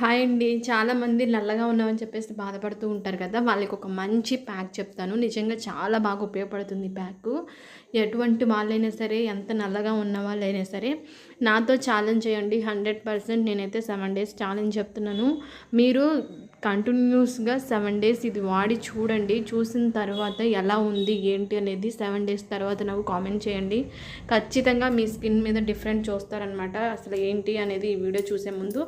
Hi అండి. చాలామంది నల్లగా ఉన్నామని చెప్పేసి బాధపడుతూ ఉంటారు కదా. వాళ్ళకి ఒక మంచి ప్యాక్ చెప్తాను. నిజంగా చాలా బాగా ఉపయోగపడుతుంది ఈ ప్యాక్. ఎటువంటి వాళ్ళైనా సరే ఎంత నల్లగా ఉన్న వాళ్ళైనా సరే నాతో ఛాలెంజ్ చేయండి. హండ్రెడ్ పర్సెంట్ నేనైతే సెవెన్ డేస్ ఛాలెంజ్ చెప్తున్నాను. మీరు కంటిన్యూస్గా సెవెన్ డేస్ ఇది వాడి చూడండి. చూసిన తర్వాత ఎలా ఉంది ఏంటి అనేది సెవెన్ డేస్ తర్వాత నాకు కామెంట్ చేయండి. ఖచ్చితంగా మీ స్కిన్ మీద డిఫరెంట్ చూస్తారనమాట అసలు ఏంటి అనేది ఈ వీడియో చూసే ముందు.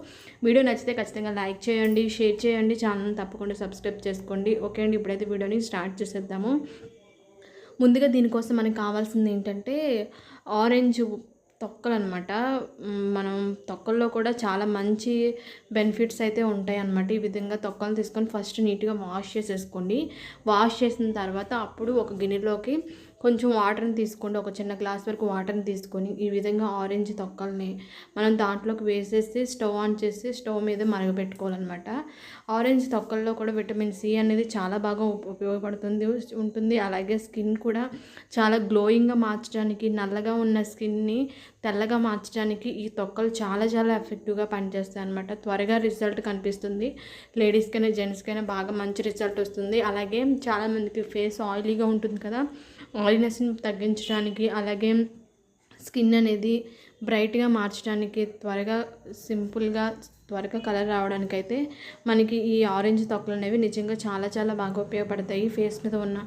వీడియో నచ్చితే ఖచ్చితంగా లైక్ చేయండి షేర్ చేయండి ఛానల్ తప్పకుండా సబ్స్క్రైబ్ చేసుకోండి. ఓకే అండి ఇప్పుడైతే వీడియోని స్టార్ట్ చేసేద్దాము. ముందుగా దీనికోసం మనకు కావాల్సింది ఏంటంటే ఆరెంజ్ తొక్కలు అనమాట మనం తొక్కల్లో కూడా చాలా మంచి బెనిఫిట్స్ అయితే ఉంటాయి అన్నమాట ఈ విధంగా తొక్కలు తీసుకొని ఫస్ట్ నీట్గా వాష్ చేసేసుకోండి. వాష్ చేసిన తర్వాత అప్పుడు ఒక గిన్నెలోకి కొంచెం వాటర్ని తీసుకోండి. ఒక చిన్న గ్లాస్ వరకు వాటర్ని తీసుకొని ఈ విధంగా ఆరెంజ్ తొక్కల్ని మనం దాంట్లోకి వేసేసి స్టవ్ ఆన్ చేసి స్టవ్ మీద మరగపెట్టుకోవాలన్నమాట ఆరెంజ్ తొక్కల్లో కూడా విటమిన్ సి అనేది చాలా బాగా ఉపయోగపడుతుంది ఉంటుంది. అలాగే స్కిన్ కూడా చాలా గ్లోయింగ్గా మార్చడానికి నల్లగా ఉన్న స్కిన్ని తెల్లగా మార్చడానికి ఈ తొక్కలు చాలా చాలా ఎఫెక్టివ్గా పనిచేస్తాయి అనమాట త్వరగా రిజల్ట్ కనిపిస్తుంది. లేడీస్కైనా జెంట్స్కైనా బాగా మంచి రిజల్ట్ వస్తుంది. అలాగే చాలామందికి ఫేస్ ఆయిలీగా ఉంటుంది కదా. ఆయిల్నెస్ని తగ్గించడానికి అలాగే స్కిన్ అనేది బ్రైట్గా మార్చడానికి త్వరగా సింపుల్గా త్వరగా కలర్ రావడానికైతే మనకి ఈ ఆరెంజ్ తొక్కలు అనేవి నిజంగా చాలా చాలా బాగా ఉపయోగపడతాయి. ఫేస్ మీద ఉన్న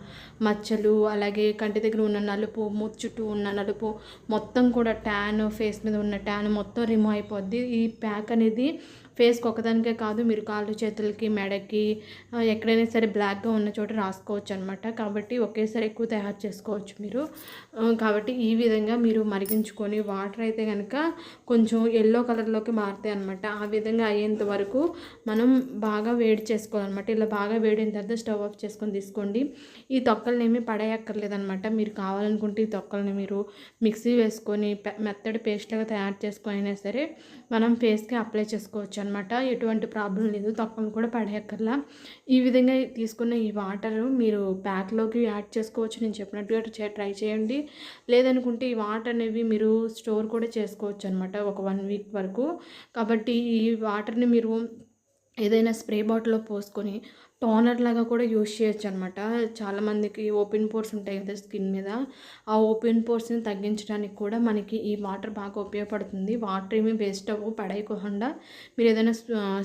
మచ్చలు అలాగే కంటి దగ్గర ఉన్న నలుపు మూతి చుట్టూ ఉన్న నలుపు మొత్తం కూడా ట్యాన్ ఫేస్ మీద ఉన్న ట్యాన్ మొత్తం రిమూవ్ అయిపోద్ది. ఈ ప్యాక్ అనేది ఫేస్కి ఒకదానికే కాదు మీరు కాళ్ళు చేతులకి మెడకి ఎక్కడైనా సరే బ్లాక్గా ఉన్న చోట రాసుకోవచ్చు అనమాట కాబట్టి ఒకేసారి ఎక్కువ తయారు చేసుకోవచ్చు మీరు. కాబట్టి ఈ విధంగా మీరు మరిగించుకొని వాటర్ అయితే కనుక కొంచెం ఎల్లో కలర్లోకి మారుతాయి అనమాట ఆ విధంగా అయ్యేంత వరకు మనం బాగా వేడి చేసుకోవాలన్నమాట. ఇలా బాగా వేడిన తర్వాత స్టవ్ ఆఫ్ చేసుకొని తీసుకోండి. ఈ తొక్కల్ని ఏమీ పడేయక్కర్లేదనమాట మీరు కావాలనుకుంటే ఈ తొక్కల్ని మీరు మిక్సీ వేసుకొని మెత్తడి పేస్ట్గా తయారు చేసుకొని అయినా సరే మనం ఫేస్కి అప్లై చేసుకోవచ్చు అనమాట ఎటువంటి ప్రాబ్లం లేదు. తప్పని కూడా పడేయక్కర్లా. ఈ విధంగా తీసుకున్న ఈ వాటర్ మీరు ప్యాక్లోకి యాడ్ చేసుకోవచ్చు. నేను చెప్పినట్టుగా ట్రై చేయండి. లేదనుకుంటే ఈ వాటర్ అనేవి మీరు స్టోర్ కూడా చేసుకోవచ్చు అనమాట ఒక వన్ వీక్ వరకు. కాబట్టి ఈ వాటర్ని మీరు ఏదైనా స్ప్రే బాటిల్లో పోసుకొని టోనర్ లాగా కూడా యూస్ చేయొచ్చు అనమాట చాలామందికి ఓపెన్ పోర్స్ ఉంటాయి కదా స్కిన్ మీద. ఆ ఓపెన్ పోర్స్ని తగ్గించడానికి కూడా మనకి ఈ వాటర్ బాగా ఉపయోగపడుతుంది. వాటర్ ఏమి వేస్ట్ అవ్వు పడేయకుండా మీరు ఏదైనా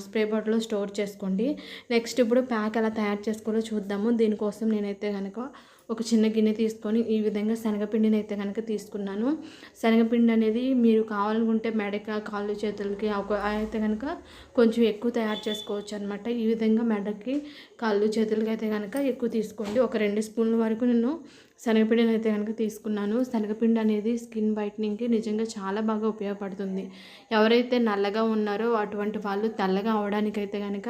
స్ప్రే బాటిల్లో స్టోర్ చేసుకోండి. నెక్స్ట్ ఇప్పుడు ప్యాక్ ఎలా తయారు చేసుకోవాలో చూద్దాము. దీనికోసం నేనైతే కనుక ఒక చిన్న గిన్నె తీసుకొని ఈ విధంగా శనగపిండిని అయితే కనుక తీసుకున్నాను. శనగపిండి అనేది మీరు కావాలనుకుంటే మెడక కాళ్ళు చేతులకి అయితే కనుక కొంచెం ఎక్కువ తయారు చేసుకోవచ్చు అనమాట ఈ విధంగా మెడకి కాళ్ళు చేతులకి అయితే కనుక ఎక్కువ తీసుకోండి. ఒక రెండు స్పూన్ల వరకు నేను శనగపిండిని అయితే కనుక తీసుకున్నాను. శనగపిండి అనేది స్కిన్ వైట్నింగ్కి నిజంగా చాలా బాగా ఉపయోగపడుతుంది. ఎవరైతే నల్లగా ఉన్నారో అటువంటి వాళ్ళు తెల్లగా అవడానికైతే కనుక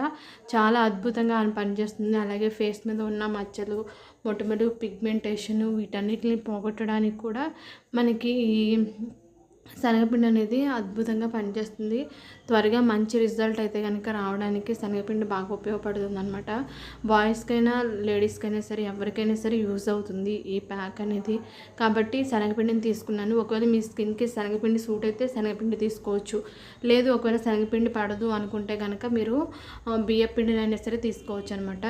చాలా అద్భుతంగా పనిచేస్తుంది. అలాగే ఫేస్ మీద ఉన్న మచ్చలు మొట్టమొదటి పిగ్మెంటేషన్ వీటన్నిటిని పోగొట్టడానికి కూడా మనకి శనగపిండి అనేది అద్భుతంగా పనిచేస్తుంది. త్వరగా మంచి రిజల్ట్ అయితే కనుక రావడానికి శనగపిండి బాగా ఉపయోగపడుతుంది అనమాట బాయ్స్కైనా లేడీస్కైనా సరే ఎవరికైనా సరే యూజ్ అవుతుంది ఈ ప్యాక్ అనేది. కాబట్టి శనగపిండిని తీసుకున్నాను. ఒకవేళ మీ స్కిన్కి శనగపిండి సూట్ అయితే శనగపిండి తీసుకోవచ్చు. లేదు ఒకవేళ శనగపిండి పడదు అనుకుంటే కనుక మీరు బియ్య పిండినైనా అయినా సరే తీసుకోవచ్చు అనమాట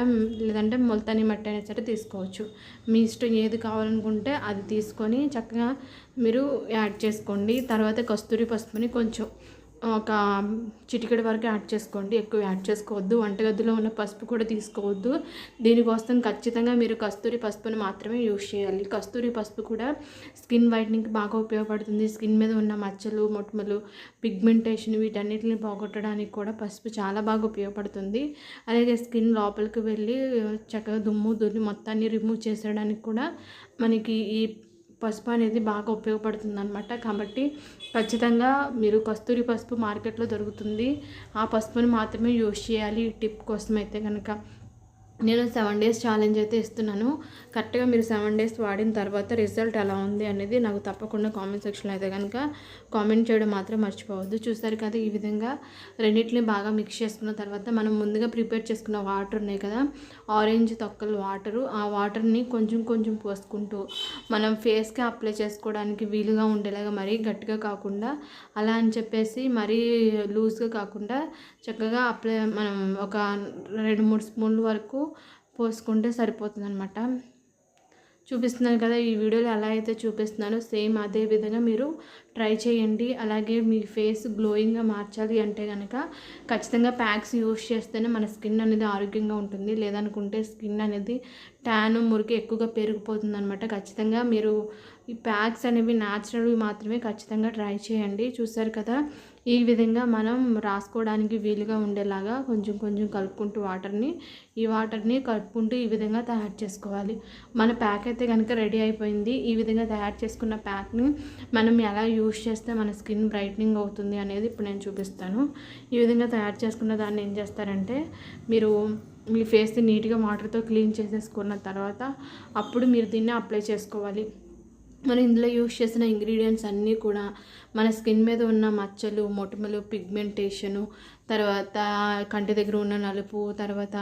లేదంటే మొలతాని మట్టి అయినా సరే తీసుకోవచ్చు. మీ ఇష్టం ఏది కావాలనుకుంటే అది తీసుకొని చక్కగా మీరు యాడ్ చేసుకోండి. తర్వాత కస్తూరి పసుపుని కొంచెం ఒక చిటికెడు వరకు యాడ్ చేసుకోండి. ఎక్కువ యాడ్ చేసుకోవద్దు. వంటగదిలో ఉన్న పసుపు కూడా తీసుకోవద్దు. దీనికోసం ఖచ్చితంగా మీరు కస్తూరి పసుపుని మాత్రమే యూజ్ చేయాలి. కస్తూరి పసుపు కూడా స్కిన్ వైట్నింగ్కి బాగా ఉపయోగపడుతుంది. స్కిన్ మీద ఉన్న మచ్చలు మొట్టమలు పిగ్మెంటేషన్ వీటన్నిటిని పోగొట్టడానికి కూడా పసుపు చాలా బాగా ఉపయోగపడుతుంది. అలాగే స్కిన్ లోపలికి వెళ్ళి చక్కగా దుమ్ము దున్ని మొత్తాన్ని రిమూవ్ చేసేయడానికి కూడా మనకి ఈ పసుపు అనేది బాగా ఉపయోగపడుతుంది అనమాట కాబట్టి ఖచ్చితంగా మీరు కస్తూరి పసుపు మార్కెట్లో దొరుకుతుంది. ఆ పసుపుని మాత్రమే యూజ్ చేయాలి ఈ టిప్ కోసం అయితే కనుక నేను సెవెన్ డేస్ ఛాలెంజ్ అయితే ఇస్తున్నాను. కరెక్ట్గా మీరు సెవెన్ డేస్ వాడిన తర్వాత రిజల్ట్ ఎలా ఉంది అనేది నాకు తప్పకుండా కామెంట్ సెక్షన్లో అయితే కనుక కామెంట్ చేయడం మాత్రం మర్చిపోవద్దు. చూసారు కదా ఈ విధంగా రెండింటిని బాగా మిక్స్ చేసుకున్న తర్వాత మనం ముందుగా ప్రిపేర్ చేసుకున్న వాటర్ ఉన్నాయి కదా ఆరెంజ్ తొక్కలు వాటరు ఆ వాటర్ని కొంచెం కొంచెం పోసుకుంటూ మనం ఫేస్కి అప్లై చేసుకోవడానికి వీలుగా ఉండేలాగా మరీ గట్టిగా కాకుండా అలా అని చెప్పేసి మరీ లూజ్గా కాకుండా చక్కగా అప్లై మనం ఒక రెండు మూడు స్పూన్ల వరకు పోసుకుంటే సరిపోతుంది అనమాట చూపిస్తున్నాను కదా ఈ వీడియోలో ఎలా అయితే చూపిస్తున్నానో సేమ్ అదే విధంగా మీరు ట్రై చేయండి. అలాగే మీ ఫేస్ గ్లోయింగ్గా మార్చాలి అంటే కనుక ఖచ్చితంగా ప్యాక్స్ యూజ్ చేస్తేనే మన స్కిన్ అనేది ఆరోగ్యంగా ఉంటుంది. లేదనుకుంటే స్కిన్ అనేది ట్యాన్ మురికి ఎక్కువగా పెరిగిపోతుంది అనమాట ఖచ్చితంగా మీరు ఈ ప్యాక్స్ అనేవి న్యాచురల్వి మాత్రమే ఖచ్చితంగా ట్రై చేయండి. చూసారు కదా ఈ విధంగా మనం రాసుకోవడానికి వీలుగా ఉండేలాగా కొంచెం కొంచెం కలుపుకుంటూ వాటర్ని ఈ వాటర్ని కలుపుకుంటూ ఈ విధంగా తయారు చేసుకోవాలి. మన ప్యాక్ అయితే కనుక రెడీ అయిపోయింది. ఈ విధంగా తయారు చేసుకున్న ప్యాక్ని మనం ఎలా యూజ్ చేస్తే మన స్కిన్ బ్రైట్నింగ్ అవుతుంది అనేది ఇప్పుడు నేను చూపిస్తాను. ఈ విధంగా తయారు చేసుకున్న దాన్ని ఏం చేస్తారంటే మీరు మీ ఫేస్ని నీట్గా వాటర్తో క్లీన్ చేసేసుకున్న తర్వాత అప్పుడు మీరు దీన్ని అప్లై చేసుకోవాలి. మనం ఇందులో యూస్ చేసిన ఇంగ్రీడియంట్స్ అన్నీ కూడా మన స్కిన్ మీద ఉన్న మచ్చలు మొటిమలు పిగ్మెంటేషను తర్వాత కంటి దగ్గర ఉన్న నలుపు తర్వాత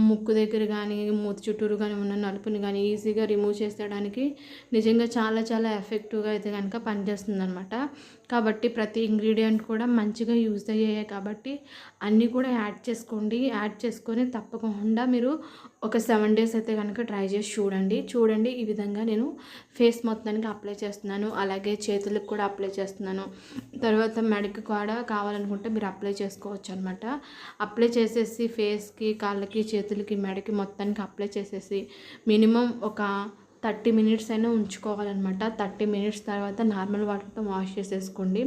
ముక్కు దగ్గర కానీ మూతి చుట్టూరు కానీ ఉన్న నలుపుని కానీ ఈజీగా రిమూవ్ చేసేయడానికి నిజంగా చాలా చాలా ఎఫెక్టివ్గా అయితే కనుక పనిచేస్తుంది అనమాట కాబట్టి ప్రతి ఇంగ్రీడియంట్ కూడా మంచిగా యూజ్ అయ్యాయి కాబట్టి అన్నీ కూడా యాడ్ చేసుకోండి. యాడ్ చేసుకొని తప్పకుండా మీరు ఒక సెవెన్ డేస్ అయితే కనుక ట్రై చేసి చూడండి. చూడండి ఈ విధంగా నేను ఫేస్ మొత్తానికి అప్లై చేస్తున్నాను. అలాగే చేతులకు కూడా అప్లై చేస్తున్నాను. తర్వాత మెడకి కూడా కావాలనుకుంటే మీరు అప్లై చేసుకోవచ్చు అనమాట అప్లై చేసేసి ఫేస్కి కాళ్ళకి చేతులకి మెడకి మొత్తానికి అప్లై చేసేసి మినిమం ఒక థర్టీ మినిట్స్ అయినా ఉంచుకోవాలన్నమాట. థర్టీ మినిట్స్ తర్వాత నార్మల్ వాటర్తో వాష్ చేసేసుకోండి.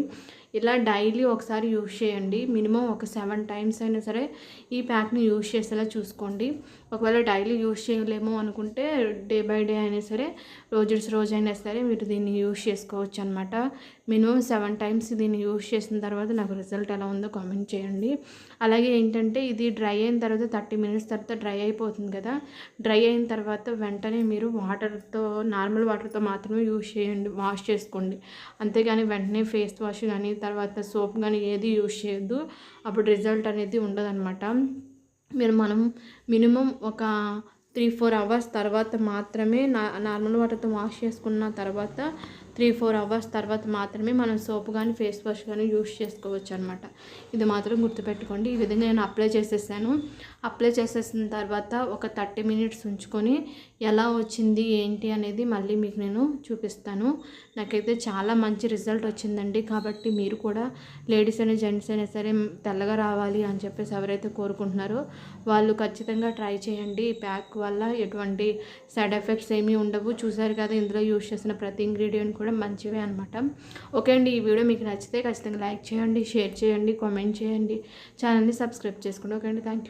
ఇలా డైలీ ఒకసారి యూజ్ చేయండి. మినిమం ఒక సెవెన్ టైమ్స్ అయినా సరే ఈ ప్యాక్ని యూజ్ చేసేలా చూసుకోండి. ఒకవేళ డైలీ యూజ్ చేయలేము అనుకుంటే డే బై డే అయినా సరే రోజు రోజు అయినా సరే మీరు దీన్ని యూజ్ చేసుకోవచ్చు అనమాట మినిమం సెవెన్ టైమ్స్ దీన్ని యూజ్ చేసిన తర్వాత నాకు రిజల్ట్ ఎలా ఉందో కామెంట్ చేయండి. అలాగే ఏంటంటే ఇది డ్రై అయిన తర్వాత థర్టీ మినిట్స్ తర్వాత డ్రై అయిపోతుంది కదా. డ్రై అయిన తర్వాత వెంటనే మీరు వాటర్తో నార్మల్ వాటర్తో మాత్రమే యూజ్ చేయండి వాష్ చేసుకోండి. అంతేగాని వెంటనే ఫేస్ వాష్ కానీ తర్వాత సోప్ కానీ ఏది యూజ్ చేయొద్దు. అప్పుడు రిజల్ట్ అనేది ఉండదన్నమాట. మీరు మనం మినిమం ఒక త్రీ ఫోర్ అవర్స్ తర్వాత మాత్రమే నా నార్మల్ వాటర్తో వాష్ చేసుకున్న తర్వాత త్రీ ఫోర్ అవర్స్ తర్వాత మాత్రమే మనం సోప్ కానీ ఫేస్ వాష్ కానీ యూస్ చేసుకోవచ్చు అనమాట ఇది మాత్రం గుర్తుపెట్టుకోండి. ఈ విధంగా నేను అప్లై చేసేసాను. అప్లై చేసేసిన తర్వాత ఒక థర్టీ మినిట్స్ ఉంచుకొని ఎలా వచ్చింది ఏంటి అనేది మళ్ళీ మీకు నేను చూపిస్తాను. నాకైతే చాలా మంచి రిజల్ట్ వచ్చిందండి. కాబట్టి మీరు కూడా లేడీస్ అయినా జెంట్స్ అయినా సరే తెల్లగా రావాలి అని చెప్పేసి ఎవరైతే కోరుకుంటున్నారో వాళ్ళు ఖచ్చితంగా ట్రై చేయండి. ఈ ప్యాక్ వల్ల ఎటువంటి సైడ్ ఎఫెక్ట్స్ ఏమీ ఉండవు. చూసారు కదా ఇందులో యూస్ చేసిన ప్రతి ఇంగ్రీడియంట్ కూడా మంచివే అనమాట ఓకే అండి ఈ వీడియో మీకు నచ్చితే ఖచ్చితంగా లైక్ చేయండి షేర్ చేయండి కామెంట్ చేయండి. ఛానల్ని సబ్స్క్రైబ్ చేసుకోండి. ఓకే అండి థ్యాంక్ యూ